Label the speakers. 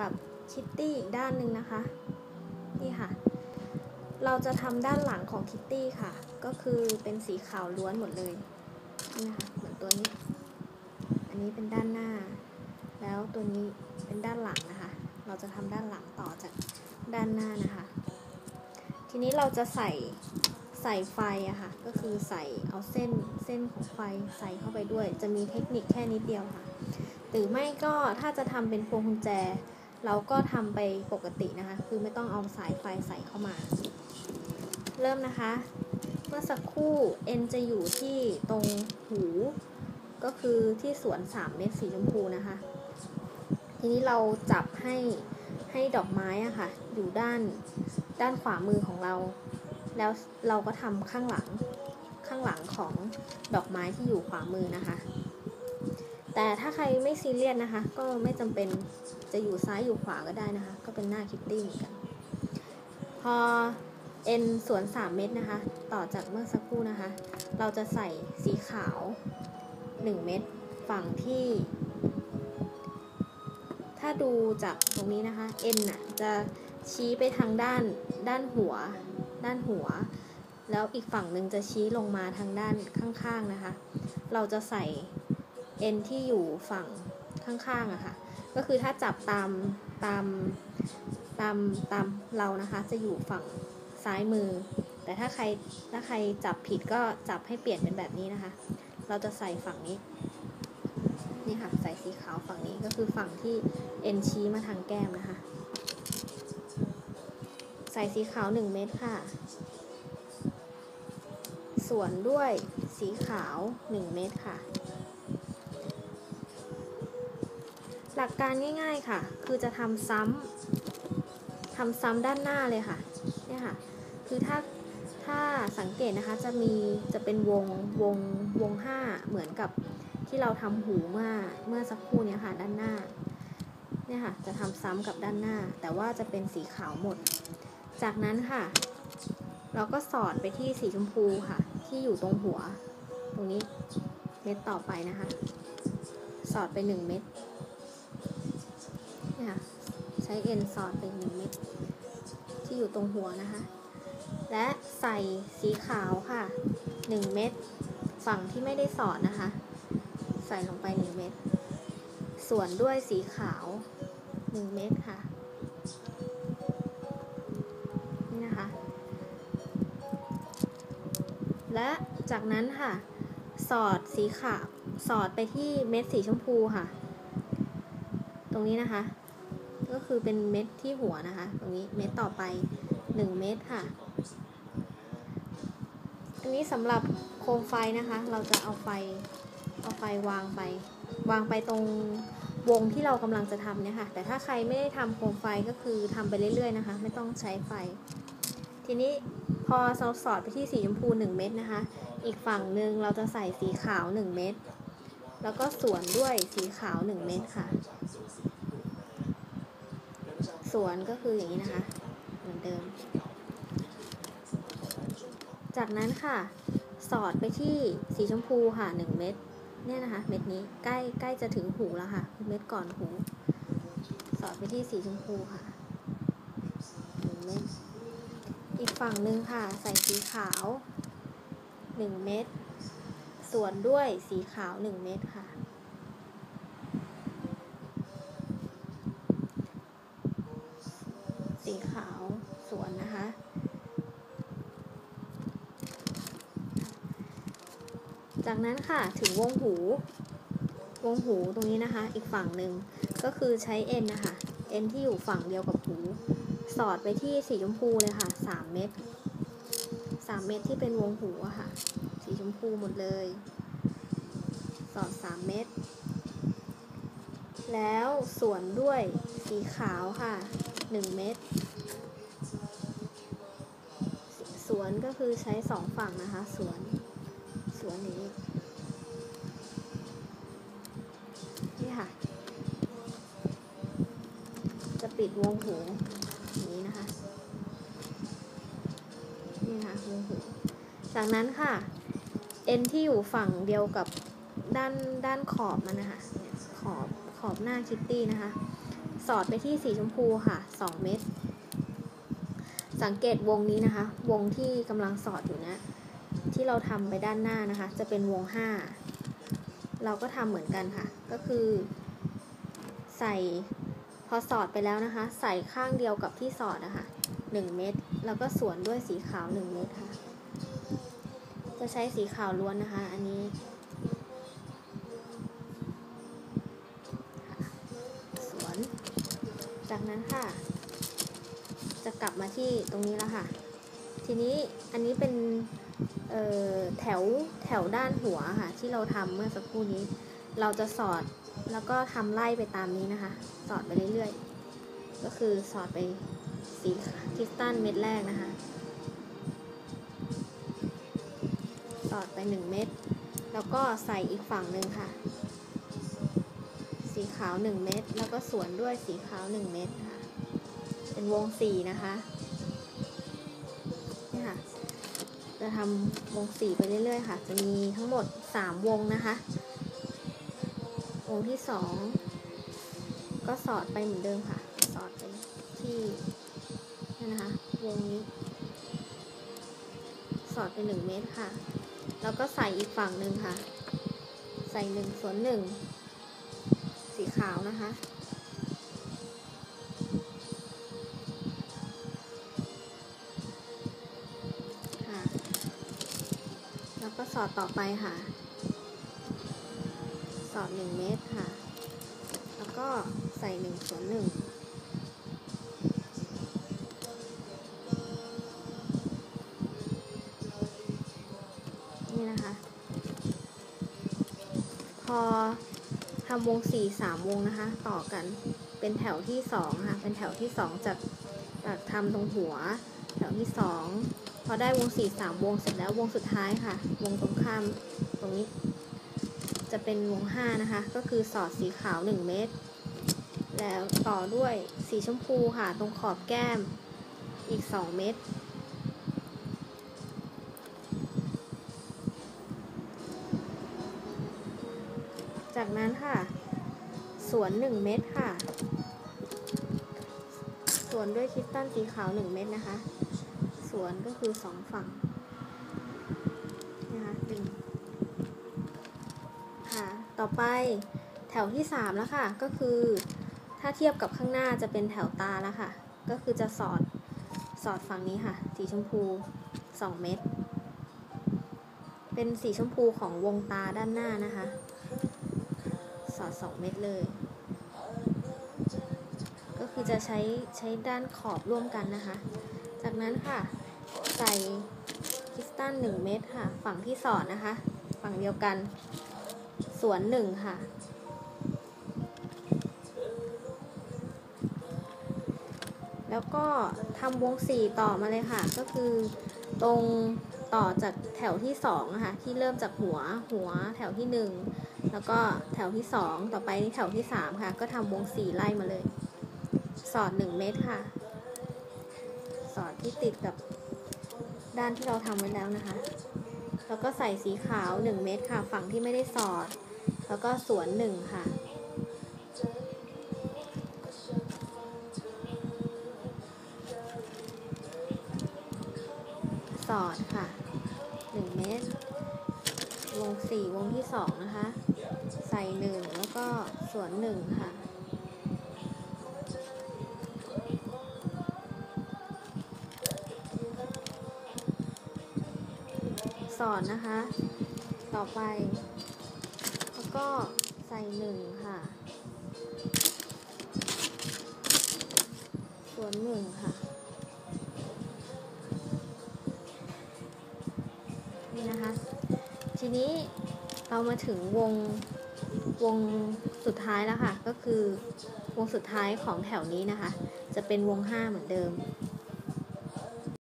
Speaker 1: กับคิตตี้อีกด้านหนึ่งนะคะ นี่ค่ะ เราจะทำด้านหลังของคิตตี้ค่ะ ก็คือเป็นสีขาวล้วนหมดเลย นี่นะคะเหมือนตัวนี้ อันนี้เป็นด้านหน้า แล้วตัวนี้เป็นด้านหลังนะคะ เราจะทำด้านหลังต่อจากด้านหน้านะคะ ทีนี้เราจะใส่ใส่ไฟอะค่ะ ก็คือใส่เอาเส้นเส้นของไฟใส่เข้าไปด้วย จะมีเทคนิคแค่นิดเดียวค่ะ หรือไม่ก็ถ้าจะทำเป็นพวงกุญแจ เราก็ทำไปปกตินะคะ คือไม่ต้องเอาสายไฟใส่เข้ามา เริ่มนะคะ เมื่อสักครู่เอ็นจะอยู่ที่ตรงหู ก็คือที่สวน3เม็ดสีชมพูนะคะ ทีนี้เราจับให้ให้ดอกไม้อะค่ะ อยู่ด้านด้านขวามือของเรา แล้วเราก็ทำข้างหลังข้างหลังของดอกไม้ที่อยู่ขวามือนะคะ แต่ถ้าใครไม่ซีเรียสนะคะ ก็ไม่จำเป็นจะอยู่ซ้ายอยู่ขวาก็ได้นะคะ ก็เป็นหน้าคิตตี้เหมือนกัน พอเอ็นส่วน 3 เม็ดนะคะ ต่อจากเมื่อสักครู่นะคะ เราจะใส่สีขาว 1 เม็ดฝั่งที่ ถ้าดูจากตรงนี้นะคะเอ็นน่ะจะชี้ไปทางด้านด้านหัว ด้านหัว แล้วอีกฝั่งหนึ่งจะชี้ลงมาทางด้านข้างๆนะคะ เราจะใส่ เอ็นที่อยู่ฝั่งข้างๆอะค่ะ ก็คือถ้าจับตามตามตามตามเรานะคะ จะอยู่ฝั่งซ้ายมือ แต่ถ้าใครถ้าใครจับผิดก็จับให้เปลี่ยนเป็นแบบนี้นะคะ เราจะใส่ฝั่งนี้ นี่ค่ะ ใส่สีขาวฝั่งนี้ก็คือฝั่งที่เอ็นชี้มาทางแก้มนะคะ ใส่สีขาว 1 เม็ดค่ะ ส่วนด้วยสีขาว 1 เม็ดค่ะ หลักการง่ายๆค่ะ คือจะทำซ้ำทำซ้ำด้านหน้าเลยค่ะ เนี่ยค่ะ คือถ้าถ้าสังเกตนะคะจะมีจะเป็นวงวงวงห้าเหมือนกับที่เราทำหูเมื่อเมื่อสักครู่เนี้ยค่ะด้านหน้าเนี่ยค่ะจะทำซ้ำกับด้านหน้า แต่ว่าจะเป็นสีขาวหมด จากนั้นค่ะ เราก็สอดไปที่สีชมพูค่ะ ที่อยู่ตรงหัว ตรงนี้เม็ดต่อไปนะคะ สอดไปหนึ่งเม็ด เนี่ยค่ะใช้เอ็นสอดไปหนึ่งเม็ดที่อยู่ตรงหัวนะคะ และใส่สีขาวค่ะหนึ่งเม็ดฝั่งที่ไม่ได้สอดนะคะ ใส่ลงไปหนึ่งเม็ดส่วนด้วยสีขาวหนึ่งเม็ดค่ะนี่นะคะ และจากนั้นค่ะ สอดสีขาวสอดไปที่เม็ดสีชมพูค่ะ ตรงนี้นะคะ ก็คือเป็นเม็ดที่หัวนะคะ ตรงนี้เม็ดต่อไป 1 เม็ดค่ะ อันนี้สำหรับโคมไฟนะคะ เราจะเอาไฟเอาไฟวางไป วางไปตรงวงที่เรากำลังจะทำเนี่ยค่ะ แต่ถ้าใครไม่ได้ทำโคมไฟก็คือทำไปเรื่อยๆนะคะ ไม่ต้องใช้ไฟ ทีนี้พอเราสอดไปที่สีชมพู 1 เม็ดนะคะ อีกฝั่งหนึ่งเราจะใส่สีขาว 1 เม็ด แล้วก็สวนด้วยสีขาว 1 เม็ดค่ะ สวนก็คืออย่างนี้นะคะ เหมือนเดิม จากนั้นค่ะ สอดไปที่สีชมพูค่ะ1เม็ดเนี่ยนะคะ เม็ดนี้ใกล้ใกล้จะถึงหูแล้วค่ะ เม็ดก่อนหู สอดไปที่สีชมพูค่ะหนึ่งเม็ดอีกฝั่งหนึ่งค่ะ ใส่สีขาว1เม็ดส่วนด้วยสีขาว1เม็ดค่ะ สีขาวสวนนะคะ จากนั้นค่ะถึงวงหู วงหูตรงนี้นะคะ อีกฝั่งหนึ่งก็คือใช้เอ็นนะคะ เอ็นที่อยู่ฝั่งเดียวกับหู สอดไปที่สีชมพูเลยค่ะ 3 เม็ด3 เม็ดที่เป็นวงหูอะค่ะ สีชมพูหมดเลย สอด 3 เม็ด แล้วสวนด้วยสีขาวค่ะ 1 เม็ดสวนก็คือใช้สองฝั่งนะคะ สวน สวนอย่างนี้ ค่ะ จะปิดวงหูนี้นะคะ นี่ค่ะวงหู จากนั้นค่ะ เอ็นที่อยู่ฝั่งเดียวกับด้านด้านขอบมันนะคะ ขอบขอบหน้าคิตตี้นะคะสสอดไปที่สีชมพูค่ะสองเม็ด สังเกตวงนี้นะคะ วงที่กำลังสอดอยู่นะ ที่เราทำไปด้านหน้านะคะ จะเป็นวงห้า เราก็ทำเหมือนกันค่ะ ก็คือ ใส่พอสอดไปแล้วนะคะ ใส่ข้างเดียวกับที่สอดนะคะหนึ่งเม็ดแล้วก็สวนด้วยสีขาวหนึ่งเม็ดค่ะ จะใช้สีขาวล้วนนะคะ อันนี้ สวน จากนั้นค่ะ จะกลับมาที่ตรงนี้แล้วค่ะ ทีนี้อันนี้เป็น แถวแถวด้านหัวค่ะ ที่เราทำเมื่อสักครู่นี้ เราจะสอดแล้วก็ทำไล่ไปตามนี้นะคะ สอดไปเรื่อยๆ ก็คือสอดไปสีคริสตัลเม็ดแรกนะคะ สอดไปหนึ่งเม็ดแล้วก็ใส่อีกฝั่งหนึ่งค่ะ สีขาวหนึ่งเม็ดแล้วก็สวนด้วยสีขาวหนึ่งเม็ดค่ะ เป็นวงสี่นะคะ จะทำวงสี่ไปเรื่อยๆ ค่ะ จะมีทั้งหมดสามวงนะคะ วงที่สองก็สอดไปเหมือนเดิมค่ะ สอดไปที่นี่นะคะ วงนี้ สอดไปหนึ่งเมตรค่ะ แล้วก็ใส่อีกฝั่งหนึ่งค่ะ ใส่หนึ่งส่วนหนึ่งสีขาวนะคะ ก็สอดต่อไปค่ะ สอดหนึ่งเมตรค่ะ แล้วก็ใส่หนึ่งส่วนหนึ่งนี่นะคะ พอทำวงสี่สามวงนะคะ ต่อกันเป็นแถวที่สองค่ะ เป็นแถวที่สองจากจากทำตรงหัว แถวที่สอง พอได้วงสี่สามวงเสร็จแล้ววงสุดท้ายค่ะ วงตรงข้ามตรงนี้ จะเป็นวงห้านะคะ ก็คือสอดสีขาวหนึ่งเม็ดแล้วต่อด้วยสีชมพูค่ะ ตรงขอบแก้มอีกสองเม็ดจากนั้นค่ะ สวนหนึ่งเม็ดค่ะ สวนด้วยคริสตัลสีขาวหนึ่งเม็ดนะคะ วนก็คือสองฝั่งนะคะดึงค่ะต่อไปแถวที่สามแล้วค่ะ ก็คือถ้าเทียบกับข้างหน้าจะเป็นแถวตาแล้วค่ะ ก็คือจะสอดสอดฝั่งนี้ค่ะ สีชมพูสองเม็ดเป็นสีชมพูของวงตาด้านหน้านะคะ สอดสองเม็ดเลย ก็คือจะใช้ใช้ด้านขอบร่วมกันนะคะ จากนั้นค่ะ ใส่คริสตัลหนึ่งเม็ดค่ะ ฝั่งที่สอดนะคะ ฝั่งเดียวกันสวนหนึ่งค่ะ แล้วก็ทำวงสี่ต่อมาเลยค่ะ ก็คือตรงต่อจากแถวที่สองอะค่ะที่เริ่มจากหัวหัวแถวที่หนึ่งแล้วก็แถวที่สองต่อไปแถวที่สามค่ะ ก็ทำวงสี่ไล่มาเลย สอดหนึ่งเม็ดค่ะ สอดที่ติดกับ ด้านที่เราทำไว้แล้วนะคะ แล้วก็ใส่สีขาวหนึ่งเม็ดค่ะ ฝั่งที่ไม่ได้สอด แล้วก็สวนหนึ่งค่ะ สอดค่ะหนึ่งเม็ดวงสี่วงที่สองนะคะ ใส่หนึ่งแล้วก็สวนหนึ่งค่ะ สอนนะคะ ต่อไป แล้วก็ใส่หนึ่งค่ะ ส่วนหนึ่งค่ะ นี่นะคะ ทีนี้เรามาถึงวงวงสุดท้ายแล้วค่ะ ก็คือวงสุดท้ายของแถวนี้นะคะ จะเป็นวงห้าเหมือนเดิม